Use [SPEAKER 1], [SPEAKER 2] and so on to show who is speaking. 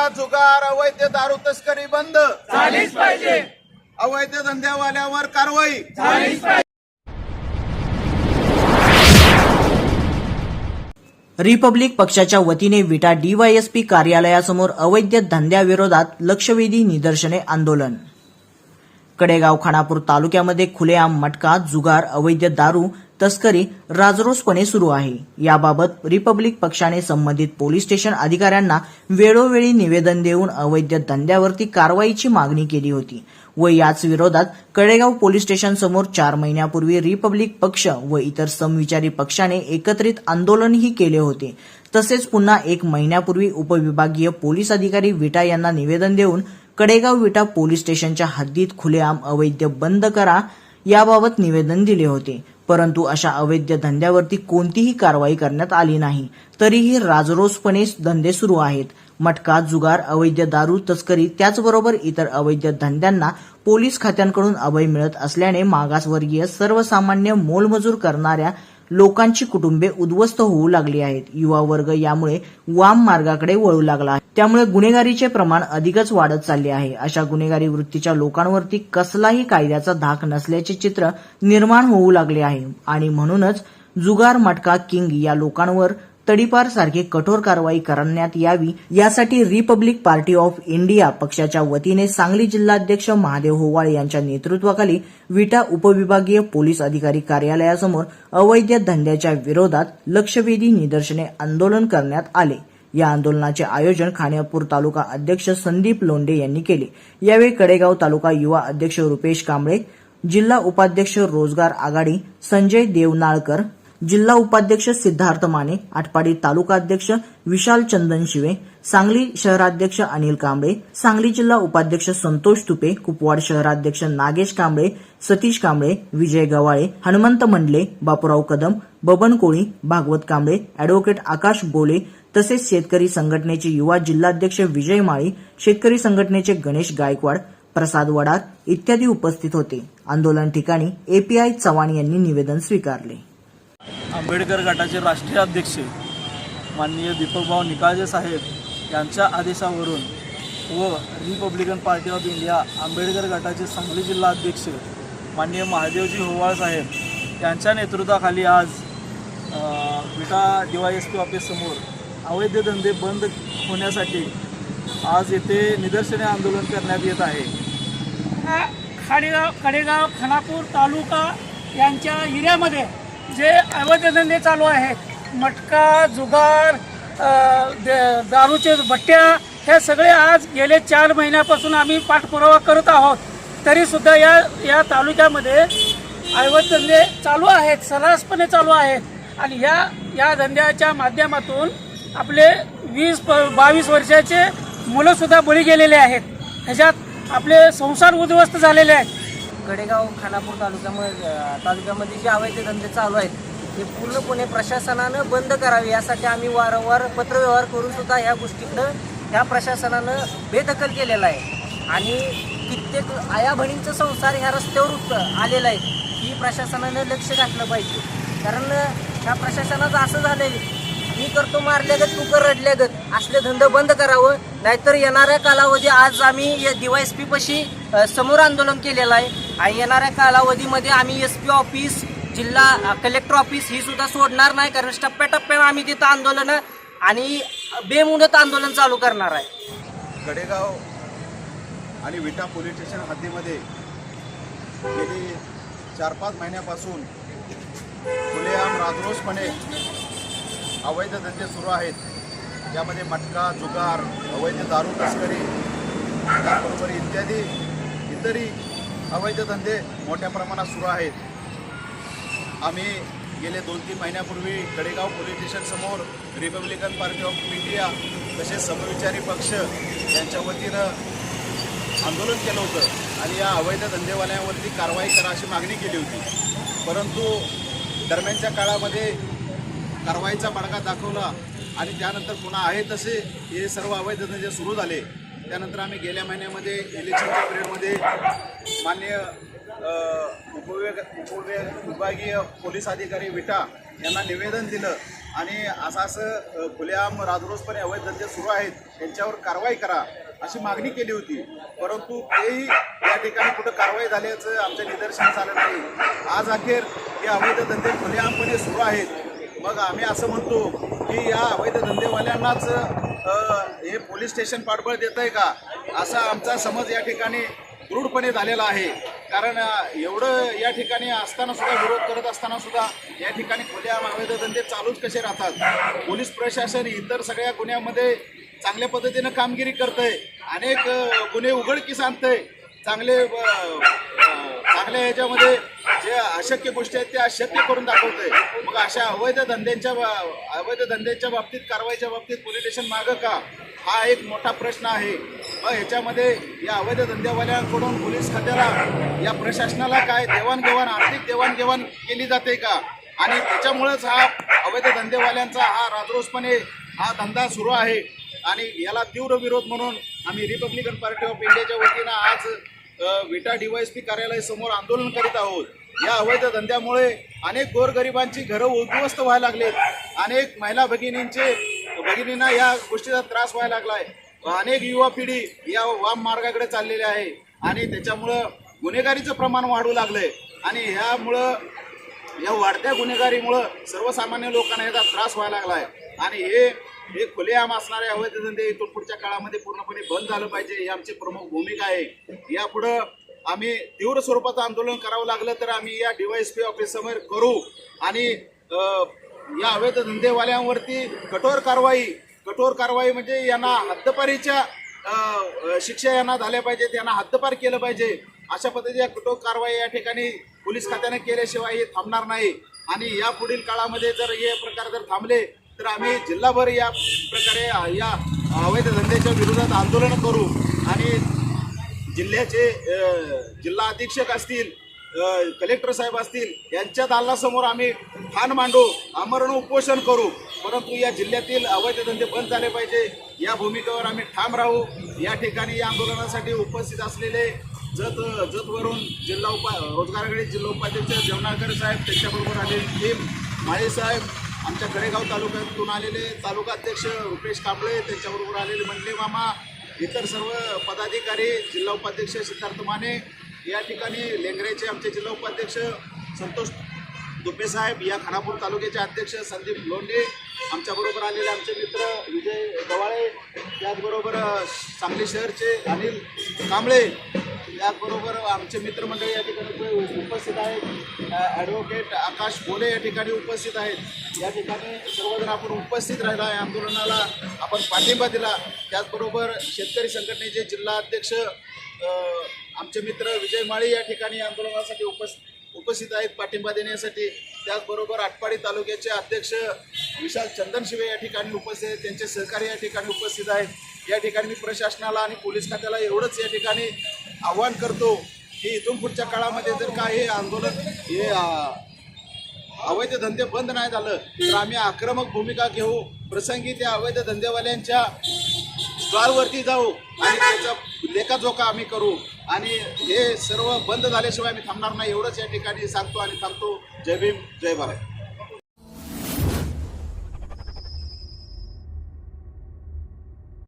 [SPEAKER 1] मटका जुगार अवैध दारू तस्करी बंद.
[SPEAKER 2] झालीच पाहिजे.
[SPEAKER 1] अवैध धंद्यावाल्यावर कारवाई.
[SPEAKER 2] झालीच पाहिजे.
[SPEAKER 3] रिपब्लिक पक्षाच्या वतीने विटा डीवायएसपी कार्यालयासमोर अवैध धंद्याविरोधात लक्षवेधी निदर्शने आंदोलन. कडेगाव खानापूर तालुक्यामध्ये खुलेआम मटका जुगार अवैध दारू तस्करी राजरोसपणे सुरू आहे. याबाबत रिपब्लिक पक्षाने संबंधित पोलीस स्टेशन अधिकाऱ्यांना वेळोवेळी निवेदन देऊन अवैध धंद्यावरती कारवाईची मागणी केली होती व याच विरोधात कडेगाव पोलीस स्टेशन समोर चार महिन्यापूर्वी रिपब्लिक पक्ष व इतर समविचारी पक्षाने एकत्रित आंदोलनही केले होते. तसेच पुन्हा एक महिन्यापूर्वी उपविभागीय पोलीस अधिकारी विटा यांना निवेदन देऊन कडेगाव विटा पोलीस स्टेशनच्या हद्दीत खुलेआम अवैध बंद करा याबाबत निवेदन दिले होते. परंतु अशा अवैध धंद्यावरती कोणतीही कारवाई करण्यात आली नाही. तरीही राजरोसपणे धंदे सुरू आहेत. मटका जुगार अवैध दारू तस्करी त्याचबरोबर इतर अवैध धंद्यांना पोलीस खात्यांकडून अभय मिळत असल्याने मागासवर्गीय सर्वसामान्य मोलमजूर करणाऱ्या लोकांची कुटुंबे उद्ध्वस्त होऊ लागली आहेत. युवा वर्ग यामुळे वाम मार्गाकडे वळू लागला आहे. त्यामुळे गुन्हेगारीचे प्रमाण अधिकच वाढत चालले आहे. अशा गुन्हेगारी वृत्तीच्या लोकांवरती कसलाही कायद्याचा धाक नसल्याचे चित्र निर्माण होऊ लागले आहे. आणि म्हणूनच जुगार मटका किंग या लोकांवर तडीपार सारखी कठोर कारवाई करण्यात यावी यासाठी रिपब्लिक पार्टी ऑफ इंडिया पक्षाच्या वतीने सांगली जिल्हाध्यक्ष महादेव होवाळ यांच्या नेतृत्वाखाली विटा उपविभागीय पोलीस अधिकारी कार्यालयासमोर अवैध धंद्याच्या विरोधात लक्षवेधी निदर्शने आंदोलन करण्यात आले. या आंदोलनाचे आयोजन खाण्यापूर तालुका अध्यक्ष संदीप लोंढे यांनी केले. यावेळी कडेगाव तालुका युवा अध्यक्ष रुपेश कांबळे जिल्हा उपाध्यक्ष रोजगार आघाडी संजय देवनाळकर जिल्हा उपाध्यक्ष सिद्धार्थ माने आटपाडी तालुका अध्यक्ष विशाल चंदन शिवे सांगली शहराध्यक्ष अनिल कांबळे सांगली जिल्हा उपाध्यक्ष संतोष तुपे कुपवाड शहराध्यक्ष नागेश कांबळे सतीश कांबळे विजय गवाळे हनुमंत मंडले बापूराव कदम बबन कोळी भागवत कांबळे अॅडव्होकेट आकाश बोले तसेच शेतकरी संघटनेचे युवा जिल्हाध्यक्ष विजय माळी शेतकरी संघटनेचे गणेश गायकवाड प्रसाद वडार इत्यादी उपस्थित होते. आंदोलन ठिकाणी एपीआय चव्हाण यांनी निवेदन स्वीकारले.
[SPEAKER 4] आंबेडकर गटाचे राष्ट्रीय अध्यक्ष माननीय दीपकभाऊ निकाळजे साहेब यांच्या आदेशावरून व Republican party of India Ambedkar गटाचे सांगली जिल्हा अध्यक्ष माननीय महादेवजी होवाळ साहेब यांच्या नेतृत्वाखाली आज Vita D Y S P ऑफिससमोर अवैध धंदे बंद होण्यासाठी आज येथे निदर्शने आंदोलन करण्यात येत आहे.
[SPEAKER 2] खाडेगाव खाडेगाव खानापूर तालुका यांच्या एरियामध्ये जे अवैध धंदे चालू आहेत मटका जुगार द- दारूचे भट्ट्या हे सगळे आज गेले चार महिन्यापासून आम्ही पाठपुरावा करत आहोत. तरीसुद्धा या या तालुक्यामध्ये अवैध धंदे चालू आहेत सर्रासपणे चालू आहेत. आणि या या धंद्याच्या माध्यमातून आपले वीस प बावीस वर्षाचे मुलंसुद्धा बळी गेलेले आहेत. ह्याच्यात आपले संसार उद्ध्वस्त झालेले आहेत.
[SPEAKER 5] गडेगाव खानापूर तालुक्यामध्ये तालुक्यामध्ये जे अवैध धंदे चालू आहेत ते पूर्णपणे प्रशासनानं बंद करावे. यासाठी आम्ही वारंवार पत्रव्यवहार करून सुद्धा ह्या गोष्टीकडं ह्या प्रशासनानं बेदखल केलेला आहे. आणि कित्येक आया संसार ह्या रस्त्यावर आलेला आहे. ही प्रशासनानं लक्ष घातलं पाहिजे. कारण ह्या प्रशासनाचं असं झालं आहे मी करतो मारल्यागत तू कर रडल्यागत असले धंदे बंद करावं. नाहीतर येणाऱ्या कालावधी आज आम्ही या पी पशी समोर आंदोलन केलेलं आहे. आणि येणाऱ्या कालावधीमध्ये आम्ही एस पी ऑफिस जिल्हा कलेक्टर ऑफिस ही सुद्धा सोडणार नाही कारण टप्प्याटप्प्यानं आम्ही तिथं आंदोलन आणि बेमुदत आंदोलन चालू करणार आहे.
[SPEAKER 1] गडेगाव आणि विटा पोलीस स्टेशन हद्दीमध्ये गेली चार पाच महिन्यापासून खुलेआम राजरोसपणे अवैध धंदे सुरू आहेत. ज्यामध्ये मटका जुगार अवैध दारू तस्करी त्याचबरोबर इत्यादी इतरही अवैध धंदे मोठ्या प्रमाणात सुरू आहेत. आम्ही गेले दोन तीन महिन्यापूर्वी कडेगाव पोलीस स्टेशनसमोर रिपब्लिकन पार्टी ऑफ इंडिया तसेच समविचारी पक्ष यांच्या वतीनं आंदोलन केलं होतं आणि या अवैध धंदेवाल्यांवरती कारवाई करा अशी मागणी केली होती. परंतु दरम्यानच्या काळामध्ये कारवाईचा बडगा दाखवला आणि त्यानंतर पुन्हा आहे तसे हे सर्व अवैध धंदे सुरू झाले. त्यानंतर आम्ही गेल्या महिन्यामध्ये इलेक्शनच्या पिरियडमध्ये मान्य उपविभाग उपविभाग- विभागीय पोलीस अधिकारी विटा यांना निवेदन दिलं आणि असं असं खुलेआम राजरोसपणे अवैध धंदे सुरू आहेत त्यांच्यावर कारवाई करा अशी मागणी केली होती. परंतु तेही या ठिकाणी कुठं कारवाई झाल्याचं आमच्या निदर्शनास आलं नाही. आज अखेर हे अवैध धंदे खुलेआमपणे सुरू आहेत. मग आम्ही असं म्हणतो की या अवैध धंदेवाल्यांनाच हे पोलीस स्टेशन पाठबळ देत आहे का? असा आमचा समज या ठिकाणी दृढपणे झालेला आहे. कारण एवढं या ठिकाणी असताना सुद्धा विरोध करत असताना सुद्धा या ठिकाणी खुल्या अवैध धंदे चालूच कसे राहतात? पोलीस प्रशासन इतर सगळ्या गुन्ह्यामध्ये चांगल्या पद्धतीनं कामगिरी करतंय. अनेक गुन्हे उघडकीस आणतंय. चांगले चांगल्या ह्याच्यामध्ये जे अशक्य गोष्टी आहेत त्या अशक्य करून दाखवतंय. मग अशा अवैध धंद्यांच्या बा- अवैध धंद्यांच्या बाबतीत कारवाईच्या बाबतीत पोलीस स्टेशन मागं का? हा एक मोठा प्रश्न आहे. व ह्याच्यामध्ये या अवैध धंदेवाल्यांकडून पोलीस खात्याला या प्रशासनाला काय देवाणघेवाण आर्थिक देवाणघेवाण केली जाते का? आणि त्याच्यामुळेच हा अवैध धंदेवाल्यांचा हा राजरोसपणे हा धंदा सुरू आहे. आणि याला तीव्र विरोध म्हणून आम्ही रिपब्लिकन पार्टी ऑफ इंडियाच्या वतीनं आज विटा डीवायएसपी कार्यालय समोर आंदोलन करीत आहोत. या अवैध धंद्यामुळे अनेक गोरगरिबांची घरं उद्ध्वस्त व्हायला लागलेत. अनेक महिला भगिनींचे भगिनींना या गोष्टीचा त्रास व्हायला लागलाय. अनेक युवा पिढी या वाम मार्गाकडे चाललेली आहे आणि त्याच्यामुळं गुन्हेगारीचं प्रमाण वाढू लागलंय. आणि ह्यामुळं या वाढत्या गुन्हेगारीमुळं सर्वसामान्य लोकांना याचा त्रास व्हायला लागलाय. आणि हे हे खुलेआम असणारे अवैध धंदे इथून पुढच्या काळामध्ये पूर्णपणे बंद झालं पाहिजे ही आमची प्रमुख भूमिका आहे. यापुढं आम्ही तीव्र स्वरूपाचं आंदोलन करावं लागलं तर आम्ही या डीवायएसपी ऑफिस समोर करू. आणि या अवैध धंदेवाल्यांवरती कठोर कारवाई कठोर कारवाई म्हणजे यांना हद्दपारीच्या शिक्षा यांना झाल्या पाहिजेत यांना हद्दपार केलं पाहिजे. अशा पद्धतीच्या कठोर कारवाई या ठिकाणी पोलीस खात्याने केल्याशिवाय हे थांबणार नाही. आणि या पुढील काळामध्ये जर हे प्रकार जर थांबले तर आम्ही जिल्हाभर या प्रकारे या अवैध धंद्याच्या विरोधात आंदोलन करू. आणि जिल्ह्याचे जिल्हा अधीक्षक असतील कलेक्टर साहेब असतील यांच्या दालनासमोर आम्ही ठाण मांडू आमरण उपोषण करू. परंतु या जिल्ह्यातील अवैध धंदे बंद झाले पाहिजे. या भूमिकेवर आम्ही ठाम राहू. या ठिकाणी या आंदोलनासाठी उपस्थित असलेले जत जतवरून जिल्हा उपा रोजगारकडे जिल्हा उपाध्यक्ष जेवणाळकर साहेब त्यांच्याबरोबर आलेले टीम माळी साहेब आमच्या कडेगाव तालुक्यातून आलेले तालुका अध्यक्ष रुपेश कांबळे त्यांच्याबरोबर आलेले मंडले मामा इतर सर्व पदाधिकारी जिल्हा उपाध्यक्ष सिद्धार्थ माने या ठिकाणी लेंगरेचे आमचे जिल्हा उपाध्यक्ष संतोष दुपेसाहेब या खानापूर तालुक्याचे अध्यक्ष संदीप लोंढे आमच्याबरोबर आलेले आमचे मित्र विजय गवाळे त्याचबरोबर सांगली शहरचे अनिल कांबळे त्याचबरोबर आमचे मित्रमंडळी या ठिकाणी उपस्थित आहेत. ॲडव्होकेट आकाश बोले या ठिकाणी उपस्थित आहेत. या ठिकाणी सर्वजण आपण उपस्थित राहिला आहे आंदोलनाला. आपण पाठिंबा दिला. त्याचबरोबर शेतकरी संघटनेचे जिल्हा अध्यक्ष आमचे मित्र विजय माळी या ठिकाणी आंदोलनासाठी उपस् उपस्थित आहेत. पाठिंबा देण्यासाठी त्याचबरोबर आटपाडी तालुक्याचे अध्यक्ष विशाल चंदनशिवे या ठिकाणी उपस्थित आहेत. त्यांचे सहकारी या ठिकाणी उपस्थित आहेत. या ठिकाणी मी प्रशासनाला आणि पोलीस खात्याला एवढंच या ठिकाणी आव्हान करतो की इथून पुढच्या काळामध्ये जर का हे आंदोलन हे अवैध धंदे बंद नाही झालं तर आम्ही आक्रमक भूमिका घेऊ. प्रसंगी त्या अवैध धंदेवाल्यांच्या स्टॉलवरती जाऊ आणि त्याचा लेखाजोखा आम्ही करू. आणि हे सर्व बंद झाल्याशिवाय आम्ही थांबणार नाही. एवढंच या ठिकाणी सांगतो आणि थांबतो जय भीम जय भारत.